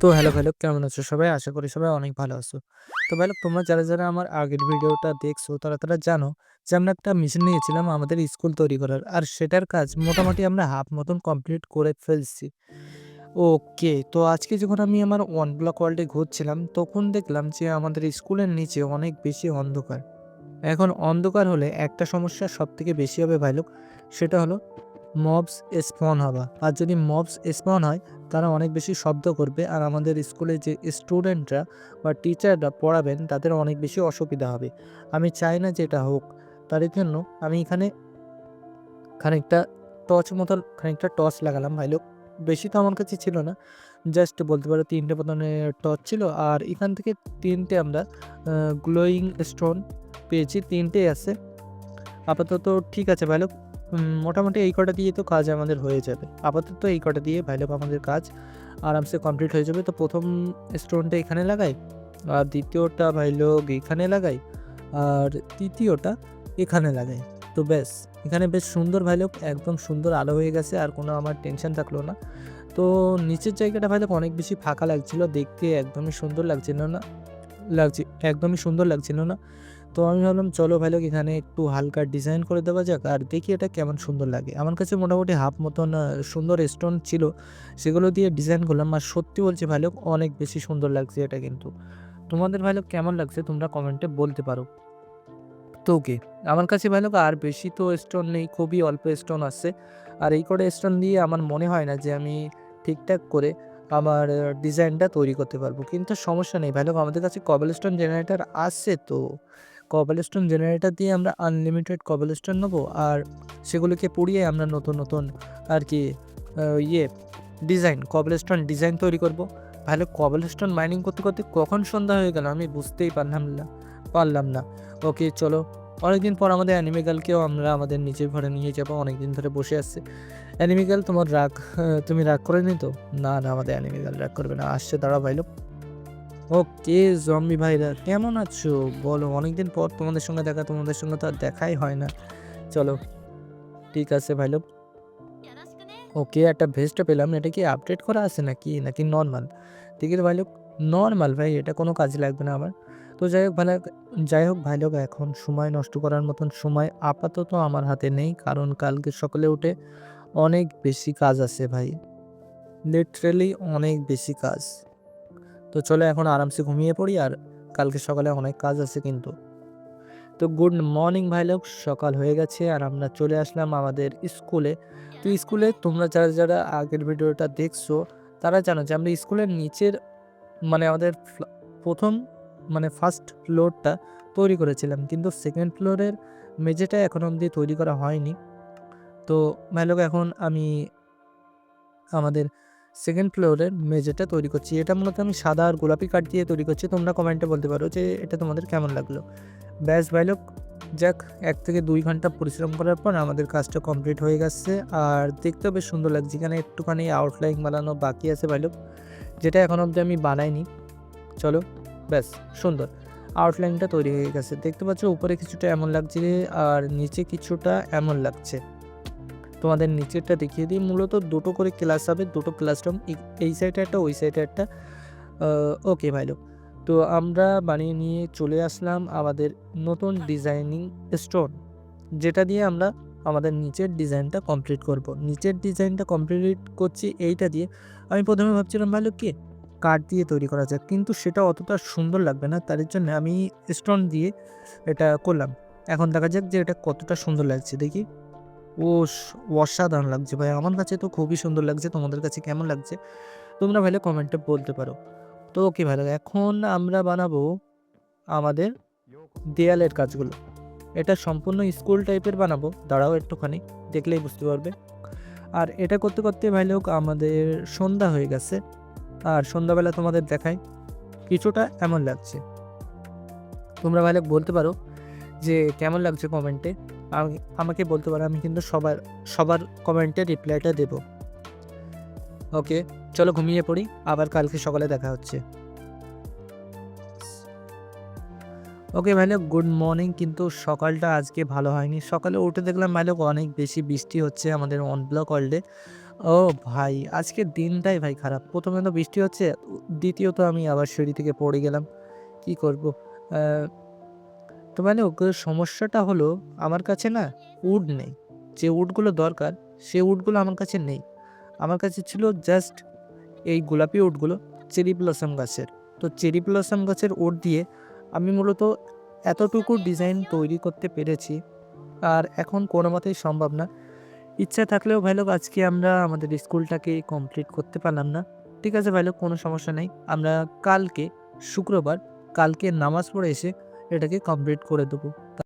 তো হ্যালো ভাই লোক কেমন আছো সবাই? আশা করি সবাই অনেক ভালো আছো। তো ভাই লোক তোমরা যারা, যারা আমার আগের ভিডিওটা দেখছ তারা, তারা জানো যে আমরা একটা মেশিন নিয়েছিলাম আমাদের স্কুল তৈরি করার। আর সেটার কাজ মোটামুটি আমরা হাফ মতন কমপ্লিট করে ফেলছি। ওকে, তো আজকে যখন আমি আমার ওয়ান ব্লক ওয়ার্ল্ডে ঘুরছিলাম তখন দেখলাম যে আমাদের স্কুলের নিচে অনেক বেশি অন্ধকার। এখন অন্ধকার হলে একটা সমস্যা সবথেকে বেশি হবে ভাই লোক সেটা হলো মবস স্পন হওয়া। আর যদি মবস স্পন হয়, তারা অনেক বেশি শব্দ করবে আর আমাদের স্কুলে যে স্টুডেন্টরা বা টিচাররা পড়াবেন, তাদের অনেক বেশি অসুবিধা হবে। আমি চাই না যে এটা হোক। তার জন্য আমি এখানে খানিকটা টর্চ মতন, খানিকটা টর্চ লাগালাম ভাই লোক। বেশি তো আমার কাছে ছিল না। জাস্ট বলতে পারো ৩ টে মতনের টর্চ ছিল। আর এখান থেকে তিনটে আমরা গ্লোয়িং স্টোন পেয়েছি। ৩ টেই আছে। আপাতত ঠিক আছে ভাই লোক। মোটামুটি এই কটা দিয়ে তো কাজ আমাদের হয়ে যাবে। আপাতত এই কটা দিয়ে ভাই আমাদের কাজ আরামসে কমপ্লিট হয়ে যাবে। তো প্রথম স্টোনটা এখানে লাগাই। আর ২য় ভাই লোক এখানে লাগাই। আর তৃতীয়টা এখানে লাগাই। তো ব্যাস, এখানে বেশ সুন্দর ভাই লোক একদম সুন্দর আলো হয়ে গেছে। আর কোনো আমার টেনশন থাকল না। তো নিচের জায়গাটা ভাই লোক অনেক বেশি ফাঁকা লাগছিল। দেখতে একদমই সুন্দর লাগছিল না, লাগছে, একদমই সুন্দর লাগছিল না। তো আমি ভাবলাম চলো ভাই লোক এখানে একটু হালকা ডিজাইন করে দেওয়া যাক। আর দেখি এটা কেমন সুন্দর লাগে। আমার কাছে মোটামুটি হাফ মতন সুন্দর স্টোন ছিল। সেগুলো দিয়ে ডিজাইন করলাম। আর সত্যি বলছি ভাই লোক অনেক বেশি সুন্দর লাগছে এটা কিন্তু। তোমাদের ভাই লোক কেমন লাগছে তোমরা কমেন্টে বলতে পারো। তো ওকে, আমার কাছে ভাই লোক আর বেশি তো স্টোন নেই। খুবই অল্প স্টোন আছে। আর এই করে স্টোন দিয়ে আমার মনে হয় না যে আমি ঠিকঠাক করে আমার ডিজাইনটা তৈরি করতে পারব। কিন্তু সমস্যা নেই ভাই লোক আমাদের কাছে কবল স্টোন জেনারেটার আছে তো। কবলস্টোন জেনারেটর দিয়ে আমরা আনলিমিটেড কবলস্টোন নেব। আর সেগুলোকে পুড়িয়ে আমরা নতুন, নতুন আর কি ইয়ে ডিজাইন কবলস্টোন ডিজাইন তৈরি করব। ভালো কবলস্টোন মাইনিং করতে, করতে কখন সন্ধ্যা হয়ে গেল আমি বুঝতেই পারলাম না পারলাম না। ওকে চলো অনেকদিন পর আমাদের অ্যানিমে গার্লকেও আমরা আমাদের নিজের ঘরে নিয়ে যাব। অনেকদিন ধরে বসে আছে। অ্যানিমে গার্ল তোমার রাগ তুমি রাগ করে নি তো? না, না আমাদের অ্যানিমে গার্ল রাগ করবে না। আসছে দাঁড়াও ভাই লোক। ওকে, জম্বি ভাইরা কেমন আছো? বলো, অনেকদিন পর তোমাদের সঙ্গে দেখা, তোমাদের সঙ্গে তো আর দেখাই হয় না। চলো, ঠিক আছে ভাই লোক। ওকে, একটা ভেস্ট পেলাম। এটা কি আপডেট করা আছে নাকি? নাকি নর্মাল ঠিক আছে ভাই লোক, নরমাল ভাই, এটা কোনো কাজে লাগবে না আমার। তো যাই হোক ভাইলাক যাই হোক ভাই লোক, এখন সময় নষ্ট করার মতন সময় আপাতত আমার হাতে নেই। কারণ কালকে সকালে উঠে অনেক বেশি কাজ আছে ভাই। লিটারেলি অনেক বেশি কাজ। তো চলে এখন আরামসে ঘুমিয়ে পড়ি আর কালকে সকালে অনেক কাজ আছে কিন্তু। তো গুড মর্নিং ভাই লোক সকাল হয়ে গেছে আর আমরা চলে আসলাম আমাদের স্কুলে। তো স্কুলে তোমরা যারা, যারা আগের ভিডিওটা দেখছ তারা জানো যে আমরা স্কুলের নিচের মানে আমাদের ১ম মানে ফার্স্ট ফ্লোরটা তৈরি করেছিলাম। কিন্তু সেকেন্ড ফ্লোরের মেঝেটা এখনও অবধি তৈরি করা হয়নি। তো ভাই লোক এখন আমি আমাদের সেকেন্ড ফ্লোরের মেঝেটা তৈরি করছি। এটা মূলত আমি সাদা আর গোলাপি কাঠ দিয়ে তৈরি করছি। তোমরা কমেন্টে বলতে পারো যে এটা তোমাদের কেমন লাগল? ব্যাস ভাই লোক, যাক, এক থেকে দুই ঘণ্টা পরিশ্রম করার পর আমাদের কাজটা কমপ্লিট হয়ে গেছে। আর দেখতেও বেশ সুন্দর লাগছে। এখানে একটুখানি আউটলাইন বানানো বাকি আছে ভাই লোক। যেটা এখনও অবধি আমি বানাইনি। চলো, ব্যাস, সুন্দর। আউটলাইনটা তৈরি হয়ে গেছে। দেখতে পাচ্ছ উপরে কিছুটা এমন লাগছে আর নিচে কিছুটা এমন লাগছে। তোমাদের নিচেরটা দেখিয়ে দিই। মূলত দুটো করে ক্লাস হবে। দুটো ক্লাসরুম এই সাইডে একটা, ওই সাইডে একটা। ওকে ভাইলো তো আমরা বানিয়ে নিয়ে চলে আসলাম আমাদের নতুন ডিজাইনিং স্টোন। যেটা দিয়ে আমরা আমাদের নিচের ডিজাইনটা কমপ্লিট করব। নিচের ডিজাইনটা কমপ্লিট করছি এইটা দিয়ে। আমি প্রথমে ভাবছিলাম, ভাই লোক, কি কাঠ দিয়ে তৈরি করা যাক। কিন্তু সেটা অতটা সুন্দর লাগবে না। তার জন্য আমি স্টোন দিয়ে এটা করলাম। এখন দেখা যাক যে এটা কতটা সুন্দর লাগছে, দেখি। ওস অসাধারণ লাগছে ভাই। আমার কাছে তো খুবই সুন্দর লাগছে। তোমাদের কাছে কেমন লাগছে? তোমরা ভাইলে কমেন্টে বলতে পারো। তো ওকে ভাই এখন আমরা বানাবো আমাদের দেয়ালের কাজগুলো। এটা সম্পূর্ণ স্কুল টাইপের বানাবো। দাঁড়াও একটুখানি দেখলেই বুঝতে পারবে। আর এটা করতে, করতে ভাই লোক আমাদের সন্ধ্যা হয়ে গেছে। আর সন্ধ্যাবেলা তোমাদের দেখায় কিছুটা এমন লাগছে। তোমরা ভাই বলতে পারো যে কেমন লাগছে কমেন্টে। আমি, আমাকে বলতে পারো। আমি কিন্তু সবার সবার কমেন্টে রিপ্লাইটা দেবো। ওকে চলো ঘুমিয়ে পড়ি। আবার কালকে সকালে দেখা হচ্ছে। ওকে ভাই লোক গুড মর্নিং কিন্তু সকালটা আজকে ভালো হয়নি। সকালে উঠে দেখলাম ভাই লোক অনেক বেশি বৃষ্টি হচ্ছে আমাদের অন ব্লক ওয়ার্ল্ডে। ও ভাই, আজকে দিনটাই ভাই খারাপ প্রথমে তো বৃষ্টি হচ্ছে, দ্বিতীয়ত আমি আবার সিঁড়ি থেকে পড়ে গেলাম কি করব আহ, তো মানে ওকে সমস্যাটা হলো আমার কাছে না উড নেই। যে উডগুলো দরকার সে উডগুলো আমার কাছে নেই। আমার কাছে ছিল জাস্ট এই গোলাপি উডগুলো চেরি ব্লসম গাছের। তো চেরি ব্লসম গাছের উড দিয়ে আমি মূলত এতটুকু ডিজাইন তৈরি করতে পেরেছি আর এখন কোনো মতেই সম্ভব না। ইচ্ছা থাকলেও ভাই লোক আজকে আমরা আমাদের স্কুলটাকে কমপ্লিট করতে পারলাম না। ঠিক আছে ভাই লোক কোনো সমস্যা নেই। আমরা কালকে শুক্রবার কালকে নামাজ পড়ে এসে এটাকে কমপ্লিট করে দেবো।